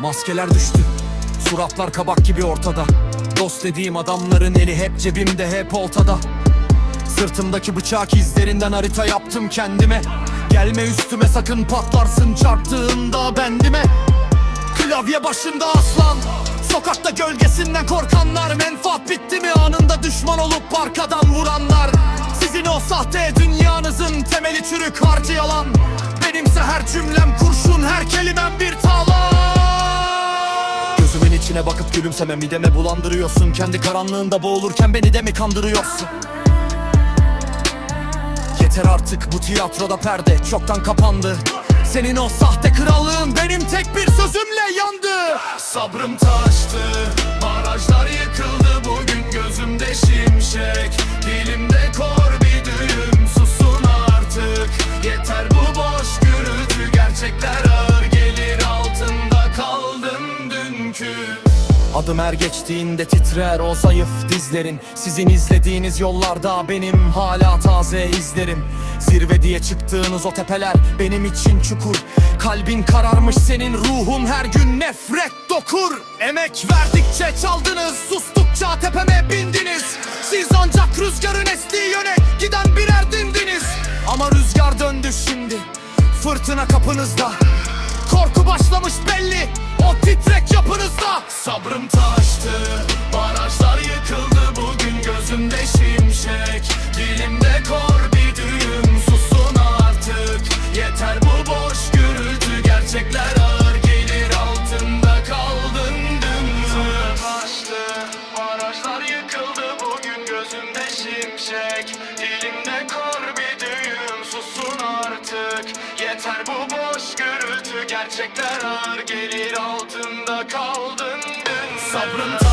Maskeler düştü. Suratlar kabak gibi ortada. Dost dediğim adamların eli hep cebimde hep oltada. Sırtımdaki bıçak izlerinden harita yaptım kendime. Gelme üstüme sakın patlarsın çarptığında bendime. Klavye başında aslan Sokakta gölgesinden korkanlar. Menfaat bitti mi anında düşman olup arkadan vuranlar? Sizin o sahte dünyanızın temeli çürük harcı yalan. Benimse her cümlem kurşun her kelimem bir Gözümün içine bakıp gülümseme mideme bulandırıyorsun. Kendi karanlığında boğulurken beni de mi kandırıyorsun? Yeter artık bu tiyatroda perde çoktan kapandı. Senin o sahte krallığın benim tek bir sözümle yandı. Sabrım taştı Adım er geçtiğinde titrer o zayıf dizlerin. Sizin izlediğiniz yollarda benim hala taze izlerim. Zirve diye çıktığınız o tepeler benim için çukur. Kalbin kararmış senin ruhun her gün nefret dokur. Emek verdikçe çaldınız sustukça tepeme bindiniz. Siz ancak rüzgarın estiği yöne giden birer dindiniz. Ama rüzgar döndü şimdi fırtına kapınızda. Korku başlamış belli o titrek yapınızda şimşek Dilimde kor bir düğüm susun artık. Yeter bu boş gürültü gerçekler ağır gelir. Altında kaldın dün. Sabrım